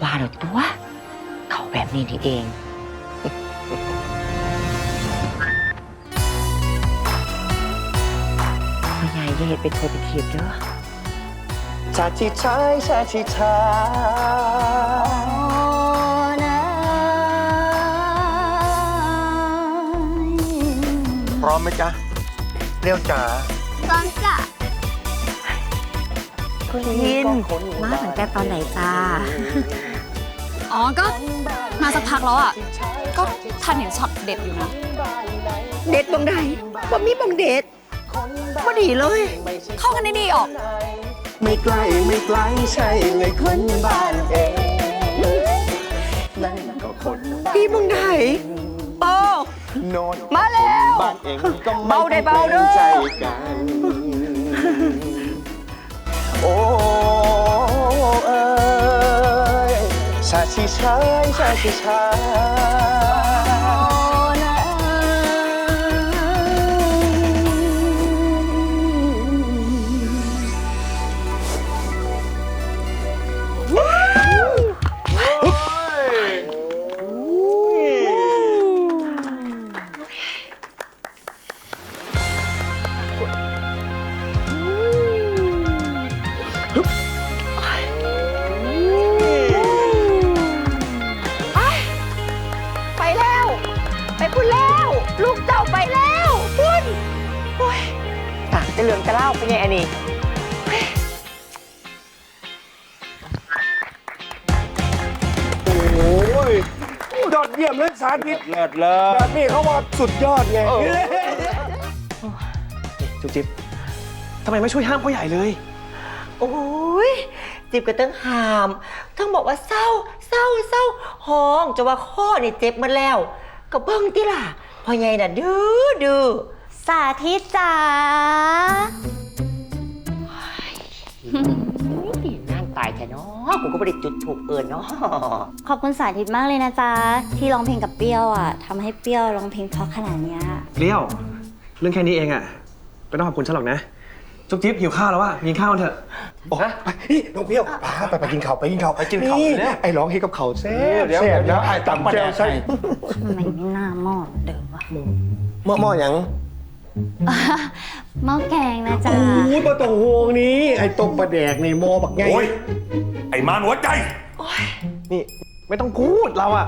แล้วตัว เขาแบบนี้นี่เอง พ่อใหญ่อย่าเห็ดเป็นโทษเป็นเขียบเด้อ ชาชิชายชาชิชายพร้อมไหมจ๊ะเรียวจ๋า ตอนจะ คุณยินมาตั้งแต่ตอนไหนจ้า อ๋อ ก็มาสักพักแล้วอะ ก็ทันเห็นช็อตเด็ดอยู่นะ เด็ดบังใดบ่มีบังเด็ดบ่ดีเลย เข้ากันได้ดีออก ไม่ไกลไม่ไกลใช่เลยคนบ้านเองนั่นก็คนดีบังใดโอ้โนนมาแล้วบ้านเองก็ไม่เบาได้เบาเด้อ ชาชิชายชาชิชาย ล้วลูกเจ้าไปแล้วพุ่นโอ้ยตากจะเหลืองจะเล่าเป็นไงอันนี้โอ้ยยอดเยี่ยมเลยสาธิตเลิศเลิแบศบนี้เขาว่าสุดยอดไงจุ๊บจิ๊บทำไมไม่ช่วยห้ามพ่อใหญ่เลย โอ้ยจิบก็ต้องหามต้องบอกว่าเศร้า เศร้าเศร้าห้องจะว่าข้อนี่เจ็บหมาแล้ว ก็เบิ่งติล่ะ พ่อใหญ่น่ะดื้อดื้อสาธิตจ๋านั่นตายแท้เนาะกูก็ไม่ได้จุดถูกเอิญเนาะขอบคุณสาธิตมากเลยนะจ๊ะที่ร้องเพลงกับเปรี้ยวอะทำให้เปรี้ยวร้องเพลงเพราะขนาดเนี้ยเปรี้ยว เรื่องแค่นี้เองอะไม่ต้องขอบคุณฉันหรอกนะจุ๊บจิ๊บหิวข้าวแล้วว่ะกินข้าวกันเถอะโอ้ไปนี่น้องเพียวพาไปไปกินข้าวไปกินข้าวไปกินข้าวนี่เนี่ยไอ้ร้องให้กับเขาวแซ่บเดี๋ยวแซ่บเดี๋ยวนะไอ้ตำแจ่วใส่ทำไมไม่น่าหม้อเดิมวะ หม้อหม้อหยังหม้อแกงนะจ๊ะ โอ้ยปลาตองโฮงนี้ ไอ้ต้มปลาแดกในหม้อบักไงโอ้ยไอ้มารหัวใจ นี่ ไม่ต้องพูดเราอะ